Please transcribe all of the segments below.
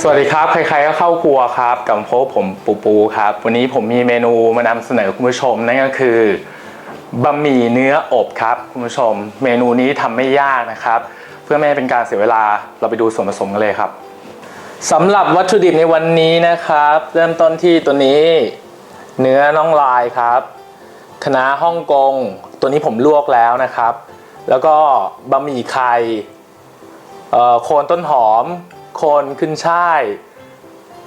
สวัสดีครับ ใครๆก็เข้าครัวครับกับพบผมปูปูครับ วันนี้ผมมีเมนูมานำเสนอคุณผู้ชมนั่นก็คือบะหมี่เนื้ออบครับคุณผู้ชม เมนูนี้ทำไม่ยากนะครับ เพื่อไม่ให้เป็นการเสียเวลาเราไปดูส่วนผสมกันเลยครับสำหรับวัตถุดิบในวันนี้นะครับ เริ่มต้นที่ตัวนี้ เนื้อน่องลายครับคณะฮ่องกงตัวนี้ผมลวกแล้วนะครับ แล้วก็บะหมี่ไข่โคนต้นหอม โคนขึ้นช่าย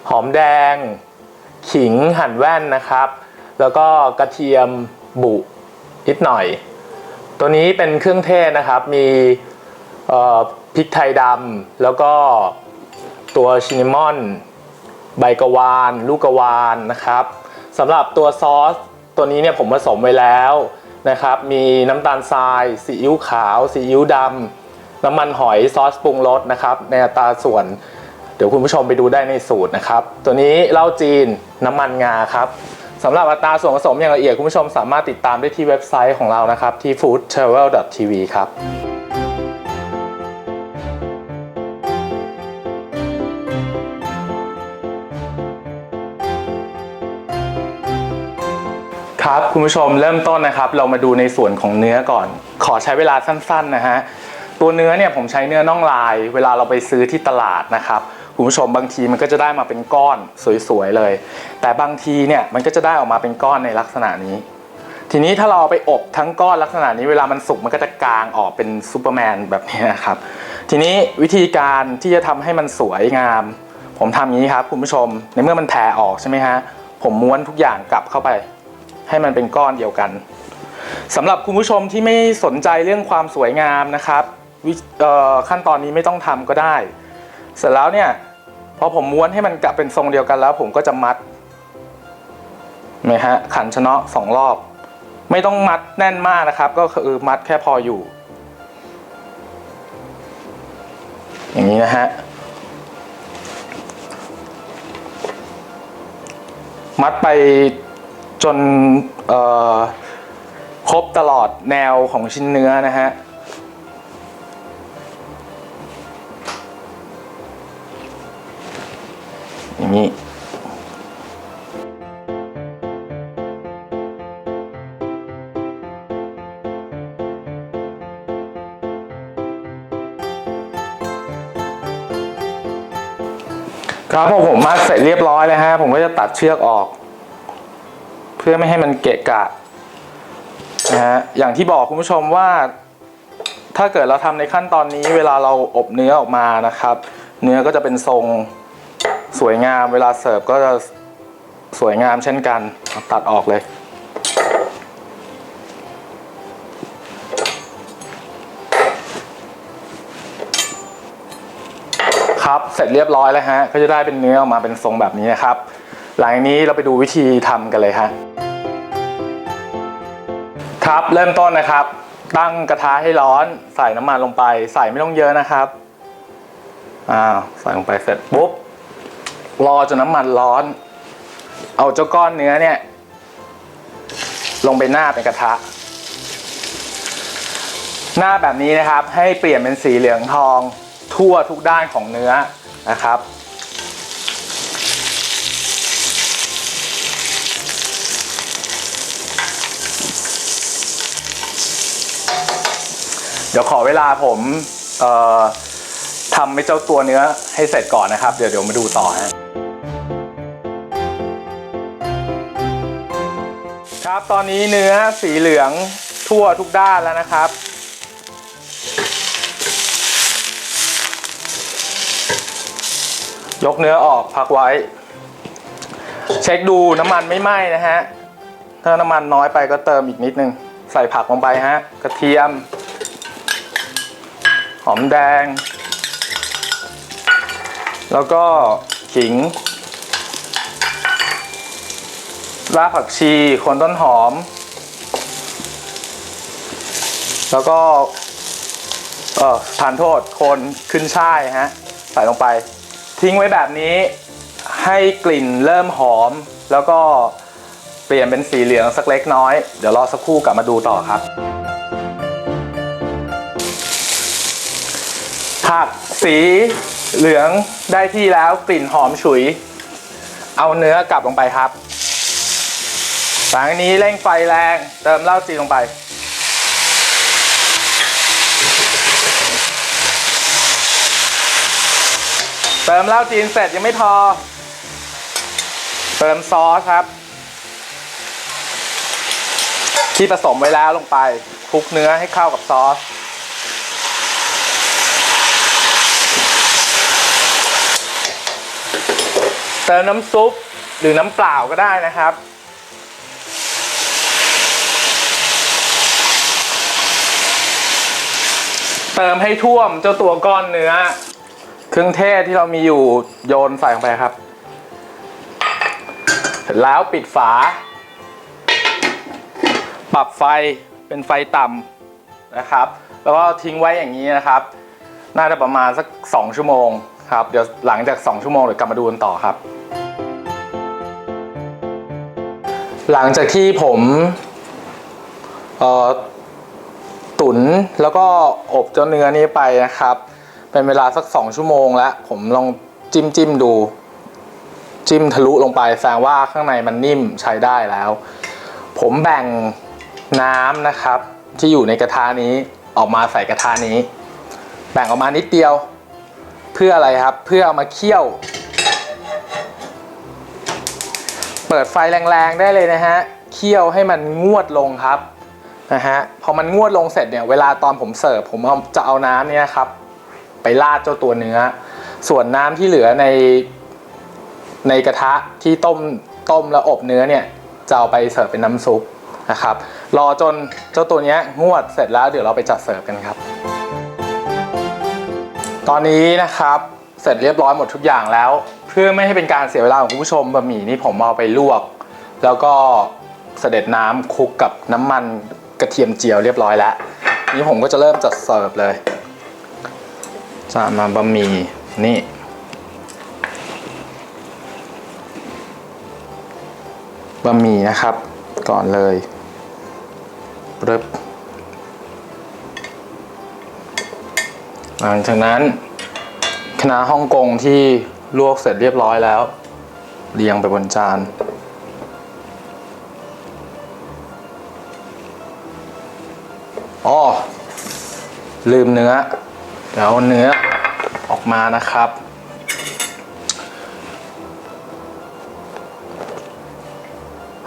หอมแดง ขิงหั่นแว่นนะครับ แล้วก็กระเทียมบุนิดหน่อย ตัวนี้เป็นเครื่องเทศนะครับ มีพริกไทยดำแล้วก็ตัวชินนามอน ใบกะวาน ลูกกะวานนะครับสำหรับตัวซอส ตัวนี้เนี่ยผมผสมไว้แล้วนะครับ มีน้ำตาลทรายซีอิ๊วขาวซีอิ๊วดำ น้ำมันหอยซอสปรุงรสนะครับ ในอัตราส่วน เดี๋ยวคุณผู้ชมไปดูได้ในสูตรนะครับ ตัวนี้เหล้าจีนน้ำมันงาครับสำหรับอัตราส่วนผสมอย่างละเอียดคุณผู้ชมสามารถติดตามได้ที่เว็บไซต์ของเรานะครับ ที่ foodtravel.tv ครับครับคุณผู้ชมเริ่มต้นนะครับ เรามาดูในส่วนของเนื้อก่อน ขอใช้เวลาสั้นๆนะฮะ ตัวเนื้อเนี่ยผมใช้เนื้อน่องลาย เวลาเราไปซื้อที่ตลาดนะครับคุณผู้ชมบางทีมันก็จะได้มาเป็นก้อนสวยๆเลย แต่บางทีเนี่ยมันก็จะได้ออกมาเป็นก้อนในลักษณะนี้ ทีนี้ถ้าเราเอาไปอบทั้งก้อนลักษณะนี้เวลามันสุกมันก็จะกางออกเป็นซูเปอร์แมนแบบนี้นะครับทีนี้วิธีการที่จะทำให้มันสวยงาม ผมทำอย่างนี้ครับคุณผู้ชมในเมื่อมันแผ่ออกใช่ไหมฮะผมม้วนทุกอย่างกลับเข้าไป ให้มันเป็นก้อนเดียวกันสำหรับคุณผู้ชมที่ไม่สนใจเรื่องความสวยงามนะครับ ขั้นตอนนี้ไม่ต้องทำก็ได้ เสร็จแล้วเนี่ยพอผมม้วนให้มันกลับเป็นทรงเดียวกันแล้ว ผมก็จะมัดนไหมฮะขันชนะสองรอบ ไม่ต้องมัดแน่นมากนะครับ ก็คือมัดแค่พออยู่ อย่างนี้นะฮะมัดไปจนเอ่อครบตลอดแนวของชิ้นเนื้อนะฮะ อย่างนี้ครับพอผมมัดเสร็จเรียบร้อยแล้วฮะผมก็จะตัดเชือกออก เพื่อไม่ให้มันเกะกะนะฮะอย่างที่บอกคุณผู้ชมว่า ถ้าเกิดเราทำในขั้นตอนนี้เวลาเราอบเนื้อออกมานะครับ เนื้อก็จะเป็นทรง สวยงามเวลาเสิร์ฟก็จะสวยงามเช่นกันตัดออกเลยครับเสร็จเรียบร้อยแล้วฮะก็จะได้เป็นเนื้อออกมาเป็นทรงแบบนี้นะครับ หลังจากนี้เราไปดูวิธีทำกันเลยฮะครับเริ่มต้นนะครับ ตั้งกระทะให้ร้อนใส่น้ำมันลงไป ใส่ไม่ต้องเยอะนะครับอ้าวใส่ลงไปเสร็จปุ๊บ รอจนน้ำมันร้อน เอาเจ้าก้อนเนื้อเนี่ย ลงไปหน้าเป็นกระทะ หน้าแบบนี้นะครับ ให้เปลี่ยนเป็นสีเหลืองทองทั่วทุกด้านของเนื้อนะครับเดี๋ยวขอเวลาผมเอ่อ ทำให้เจ้าตัวเนื้อให้เสร็จก่อนนะครับ เดี๋ยวเดี๋ยวมาดูต่อฮะครับตอนนี้เนื้อสีเหลืองทั่วทุกด้านแล้วนะครับยกเนื้อออกพักไว้ เช็คดูน้ำมันไม่ไหม้นะฮะ ถ้าน้ำมันน้อยไปก็เติมอีกนิดนึง ใส่ผักลงไปฮะ กระเทียม หอมแดง แล้วก็ขิงรากผักชีโคนต้นหอม แล้วก็ เออทานโทษโคนขึ้นช่ายฮะ ใส่ลงไป ทิ้งไว้แบบนี้ ให้กลิ่นเริ่มหอม แล้วก็เปลี่ยนเป็นสีเหลืองสักเล็กน้อย เดี๋ยวรอสักครู่กลับมาดูต่อครับ ผักสี เหลืองได้ที่แล้วกลิ่นหอมฉุย เอาเนื้อกลับลงไปครับหลังนี้เร่งไฟแรงเติมเหล้าจีนลงไป เติมเหล้าจีนเสร็จยังไม่พอ เติมซอสครับ ที่ผสมไว้แล้วลงไปคลุกเนื้อให้เข้ากับซอส เติมน้ำซุปหรือน้ำเปล่าก็ได้นะครับ เติมให้ท่วมเจ้าตัวก้อนเนื้อ เครื่องเทศที่เรามีอยู่โยนใส่ลงไปครับ เสร็จแล้วปิดฝา ปรับไฟเป็นไฟต่ำนะครับ แล้วก็ทิ้งไว้อย่างนี้นะครับน่าจะประมาณสัก 2 ชั่วโมงครับ เดี๋ยวหลังจาก 2 ชั่วโมงเดี๋ยวกลับมาดูกันต่อครับ หลังจากที่ผมตุ๋นแล้วก็อบเจ้าเนื้อนี้ไปนะครับ เป็นเวลาสัก 2 ชั่วโมงแล้ว ผมลองจิ้มจิ้มดู จิ้มทะลุลงไปแสดงว่าข้างในมันนิ่มใช้ได้แล้ว ผมแบ่งน้ำนะครับ ที่อยู่ในกระทะนี้ออกมาใส่กระทะนี้ แบ่งออกมานิดเดียว เพื่ออะไรครับ เพื่อเอามาเคี่ยว เปิดไฟแรงๆได้เลยนะฮะเคี่ยวให้มันงวดลงครับนะฮะพอมันงวดลงเสร็จเนี่ยเวลาตอนผมเสิร์ฟผมจะเอาน้ำเนี่ยครับ ไปราดเจ้าตัวเนื้อ ส่วนน้ำที่เหลือในในกระทะที่ต้มต้มแล้วอบเนื้อเนี่ยจะเอาไปเสิร์ฟเป็นน้ำซุปนะครับรอจนเจ้าตัวเนี้ยงวดเสร็จแล้วเดี๋ยวเราไปจัดเสิร์ฟกันครับ ตอนนี้นะครับเสร็จเรียบร้อยหมดทุกอย่างแล้ว เพื่อไม่ให้เป็นการเสียเวลาของคุณผู้ชมบะหมี่นี่ผมเอาไปลวก แล้วก็เสด็จน้ำคลุกกับน้ำมันกระเทียมเจียวเรียบร้อยแล้ว นี่ผมก็จะเริ่มจัดเสิร์ฟเลยจะมาบะหมี่นี่บะหมี่นะครับ ก่อนเลยรึบหลังจากนั้นคณะฮ่องกงที่ ลวกเสร็จเรียบร้อยแล้ว เรียงไปบนจาน อ๋อ ลืมเนื้อ เดี๋ยวเอาเนื้อออกมานะครับ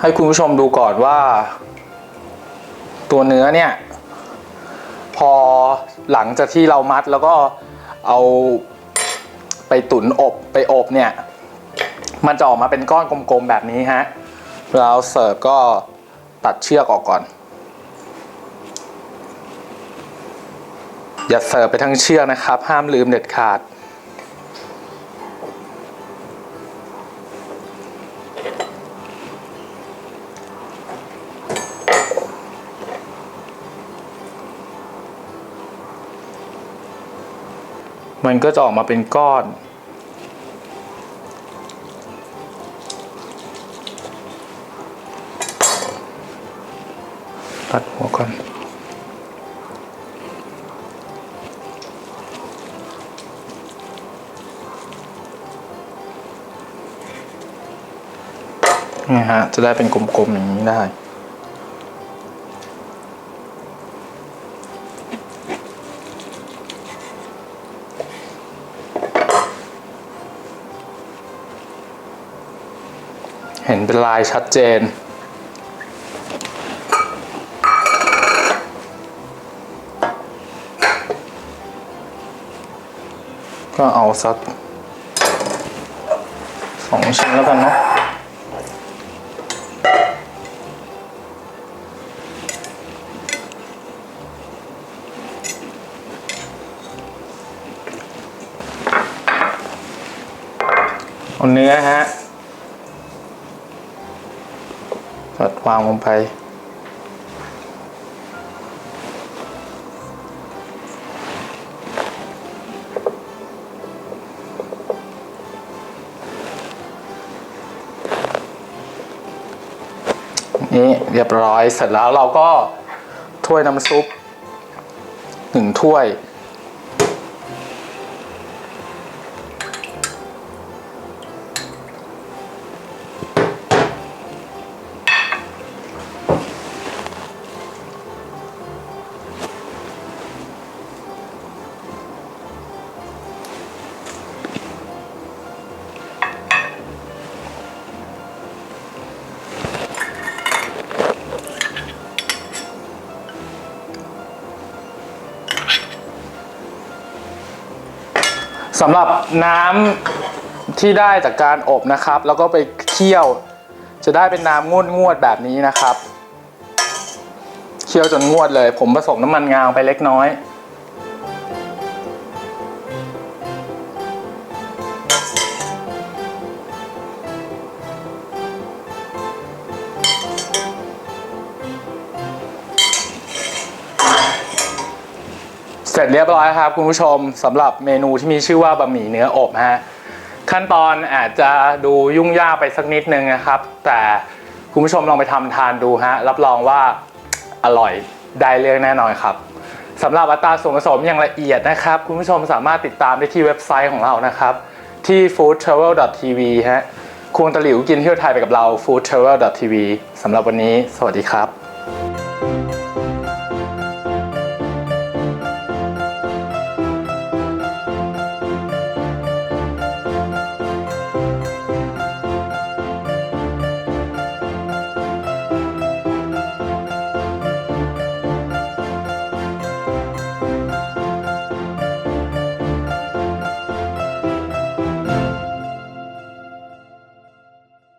ให้คุณผู้ชมดูก่อนว่า ตัวเนื้อเนี่ย พอหลังจากที่เรามัดแล้วก็เอา ไปตุ๋นอบไปอบเนี่ย มันจะออกมาเป็นก้อนกลมๆแบบนี้ฮะเวลาเราเสิร์ฟก็ตัดเชือกออกก่อน อย่าเสิร์ฟไปทั้งเชือกนะครับ ห้ามลืมเด็ดขาด มันก็จะออกมาเป็นก้อน ตัดหัวก่อนนี่ฮะ จะได้เป็นกลมๆอย่างนี้ได้ ห็นเป็นลายชัดเจน ก็เอาสักสองชิ้นแล้วกันเนาะเอาเนื้อฮะ ตัดวางลงไป นี่เรียบร้อยเสร็จแล้วเราก็ถ้วยน้ำซุปหนึ่งถ้วย สำหรับน้ำที่ได้จากการอบนะครับ แล้วก็ไปเคี่ยวจะได้เป็นน้ำงวดงวดๆแบบนี้นะครับ เคี่ยวจนงวดเลย ผมผสมน้ำมันงาไปเล็กน้อย ร็จเรียบร้อยครับคุณผู้ชมสำหรับเมนูที่มีชื่อว่าบะหมี่เนื้ออบฮะขั้นตอนอาจจะดูยุ่งยากไปสักนิดนึงนะครับ แต่คุณผู้ชมลองไปทำทานดูฮะรับรองว่าอร่อยได้เรื่องแน่นอนครับสำหรับอัตราส่วนผสมอย่างละเอียดนะครับ คุณผู้ชมสามารถติดตามได้ที่เว็บไซต์ของเรานะครับ ที่ foodtravel.tv ฮะควงตะหลิวกินเที่ยวไทยไปกับเรา foodtravel.tv สำหรับวันนี้ สวัสดีครับ